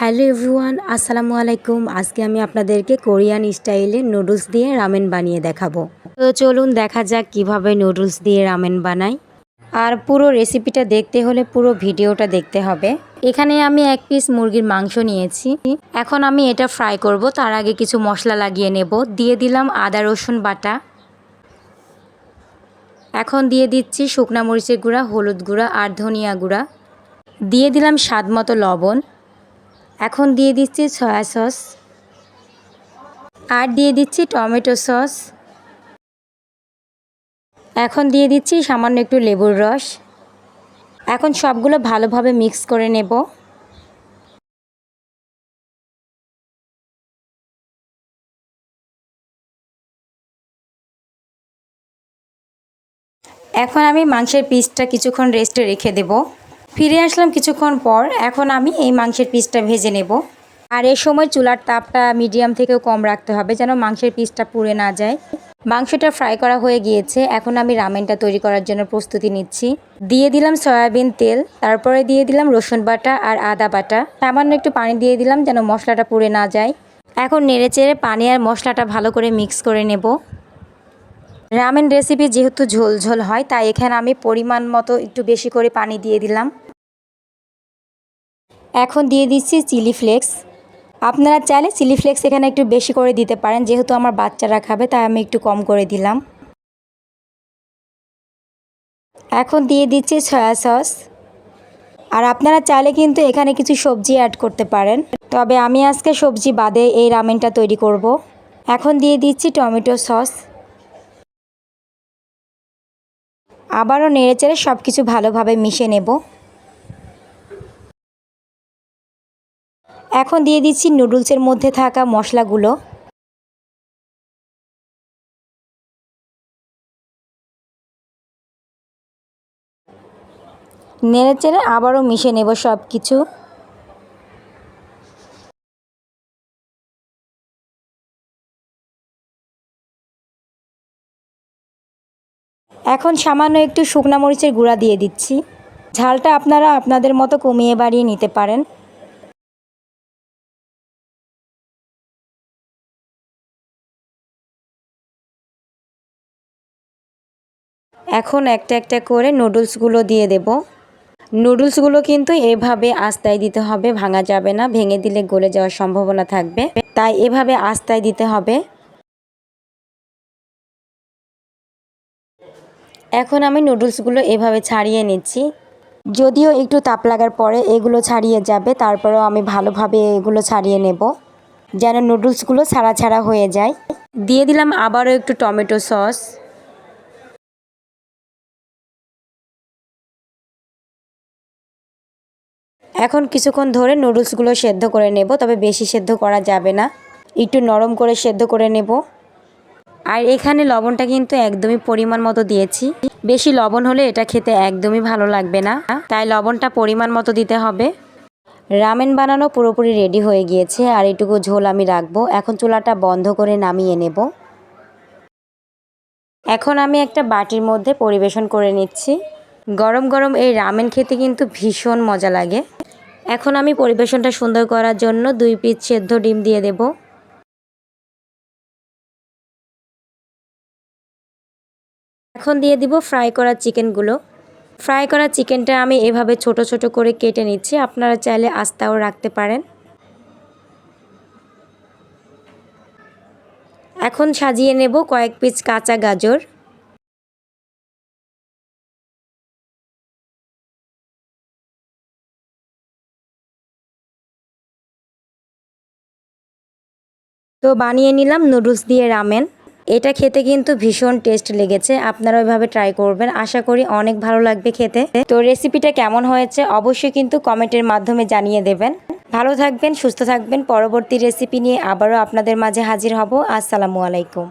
Hello everyone, আসসালামু আলাইকুম। আজকে আমি আপনাদেরকে কোরিয়ান স্টাইলে নুডলস দিয়ে রামেন বানিয়ে দেখাবো। তো চলুন দেখা যাক কীভাবে নুডলস দিয়ে রামেন বানাই। আর পুরো রেসিপিটা দেখতে হলে পুরো ভিডিওটা দেখতে হবে। এখানে আমি এক পিস মুরগির মাংস নিয়েছি। এখন আমি এটা ফ্রাই করব। তার আগে কিছু মশলা লাগিয়ে নেব। দিয়ে দিলাম আদা, রসুন বাটা। এখন দিয়ে দিচ্ছি শুকনা মরিচের গুঁড়া, হলুদ গুঁড়া আর ধনিয়া গুঁড়া। দিয়ে দিলাম স্বাদ মতো লবণ। এখন দিয়ে দিচ্ছি সয়া সস। আর দিয়ে দিচ্ছি টমেটো সস। এখন দিয়ে দিচ্ছি সামান্য একটু লেবুর রস। এখন সবগুলো ভালোভাবে মিক্স করে নেব। এখন আমি মাংসের পিসটা কিছুক্ষণ রেস্টে রেখে দেব। ফিরে আসলাম কিছুক্ষণ পর। এখন আমি এই মাংসের পিসটা ভেজে নেব। আর এই সময় চুলার তাপটা মিডিয়াম থেকেও কম রাখতে হবে যেন মাংসের পিসটা পুড়ে না যায়। মাংসটা ফ্রাই করা হয়ে গিয়েছে। এখন আমি রামেনটা তৈরি করার জন্য প্রস্তুতি নিচ্ছি। দিয়ে দিলাম সয়াবিন তেল, তারপরে দিয়ে দিলাম রসুন বাটা আর আদা বাটা। সামান্য একটু পানি দিয়ে দিলাম যেন মশলাটা পুড়ে না যায়। এখন নেড়ে চেড়ে পানি আর মশলাটা ভালো করে মিক্স করে নেব। রামেন রেসিপি যেহেতু ঝোল ঝোল হয়, তাই এখানে আমি পরিমাণ মতো একটু বেশি করে পানি দিয়ে দিলাম। এখন দিয়ে দিচ্ছি চিলি ফ্লেক্স। আপনারা চাইলে চিলি ফ্লেক্স এখানে একটু বেশি করে দিতে পারেন, যেহেতু আমার বাচ্চারা খাবে, তাই আমি একটু কম করে দিলাম। এখন দিয়ে দিচ্ছি সয়া সস। আর আপনারা চাইলে কিন্তু এখানে কিছু সবজি অ্যাড করতে পারেন। তবে আমি আজকে সবজি বাদে এই রামেনটা তৈরি করব। এখন দিয়ে দিচ্ছি টমেটো সস। আবারও নেড়েচেড়ে সব কিছু ভালোভাবে মিশে নেব। এখন দিয়ে দিচ্ছি নুডলসের মধ্যে থাকা মশলাগুলো। নেড়ে চেড়ে আবারও মিশে নেব সব কিছু এখন সামান্য একটু শুকনা মরিচের গুঁড়া দিয়ে দিচ্ছি। ঝালটা আপনারা আপনাদের মতো কমিয়ে বাড়িয়ে নিতে পারেন। এখন একটা একটা করে নুডলসগুলো দিয়ে দেব। নুডলসগুলো কিন্তু এভাবে আস্তায় দিতে হবে, ভাঙা যাবে না, ভেঙে দিলে গলে যাওয়ার সম্ভাবনা থাকবে। তাই এভাবে আস্তায় দিতে হবে। এখন আমি নুডলসগুলো এভাবে ছাড়িয়ে নিচ্ছি। যদিও একটু তাপ লাগার পরে এগুলো ছাড়িয়ে যাবে, তারপরেও আমি ভালোভাবে এগুলো ছাড়িয়ে নেব। যেন নুডলসগুলো ছাড়া ছাড়া হয়ে যায়। দিয়ে দিলাম আবারও একটু টমেটো সস। এখন কিছুক্ষণ ধরে নুডলসগুলো সেদ্ধ করে নেব, তবে বেশি সেদ্ধ করা যাবে না। একটু নরম করে সেদ্ধ করে নেব। আর এখানে লবণটা কিন্তু একদমই পরিমাণ মতো দিয়েছি। বেশি লবণ হলে এটা খেতে একদমই ভালো লাগবে না। তাই লবণটা পরিমাণ মতো দিতে হবে। রামেন বানানো পুরোপুরি রেডি হয়ে গিয়েছে, আর এটুকু ঝোল আমি রাখব। এখন চুলাটা বন্ধ করে নামিয়ে নেব। এখন আমি একটা বাটির মধ্যে পরিবেশন করে নিচ্ছি। গরম গরম এই রামেন খেতে কিন্তু ভীষণ মজা লাগে। এখন আমি পরিবেশনটা সুন্দর করার জন্য দুই পিস সেদ্ধ ডিম দিয়ে দেব। এখন দিয়ে দিব ফ্রাই করা চিকেনগুলো। ফ্রাই করা চিকেনটা আমি এভাবে ছোট ছোট করে কেটে নিচ্ছি, আপনারা চাইলে আস্তাও রাখতে পারেন। এখন সাজিয়ে নেব কয়েক পিস কাঁচা গাজর। তো বানিয়ে নিলাম নুডলস দিয়ে রামেন। এটা খেতে কিন্তু ভীষণ টেস্ট লেগেছে, আপনারা ওইভাবে ট্রাই করবেন। আশা করি অনেক ভালো লাগবে খেতে। তো রেসিপিটা কেমন হয়েছে অবশ্যই কিন্তু কমেন্টের মাধ্যমে জানিয়ে দেবেন। ভালো থাকবেন, সুস্থ থাকবেন। পরবর্তী রেসিপি নিয়ে আবারও আপনাদের মাঝে হাজির হব। আসসালামু আলাইকুম।